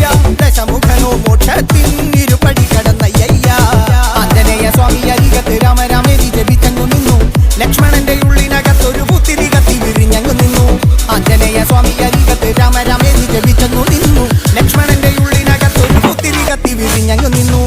അയ്യ ദശമുഖനോ മോക്ഷത്തിൻ ഇരുപടി കടന്നയ്യ സ്വാമി അരികത്ത് രാമരാമേ ജപിച്ചങ്ങു നിന്നു. ലക്ഷ്മണന്റെ ഉള്ളിനകത്തൊരു പുത്തിരി കത്തി വിരിഞ്ഞങ്ങു നിന്നു. ആഞ്ജനേയ സ്വാമി അരികത്ത് രാമരാമേ ജപിച്ചങ്ങു നിന്നു. ലക്ഷ്മണന്റെ ഉള്ളിനകത്തൊരു പുത്തിരി വിരിഞ്ഞങ്ങു നിന്നു.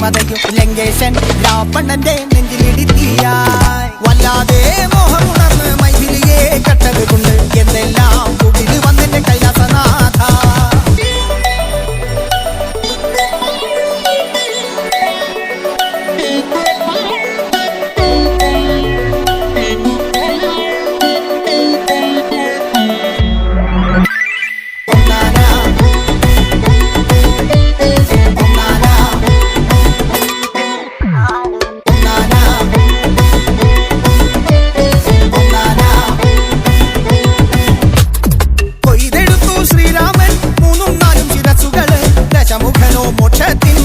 மதையும் இலங்கேசன் ராவணன் தேனே more chatting.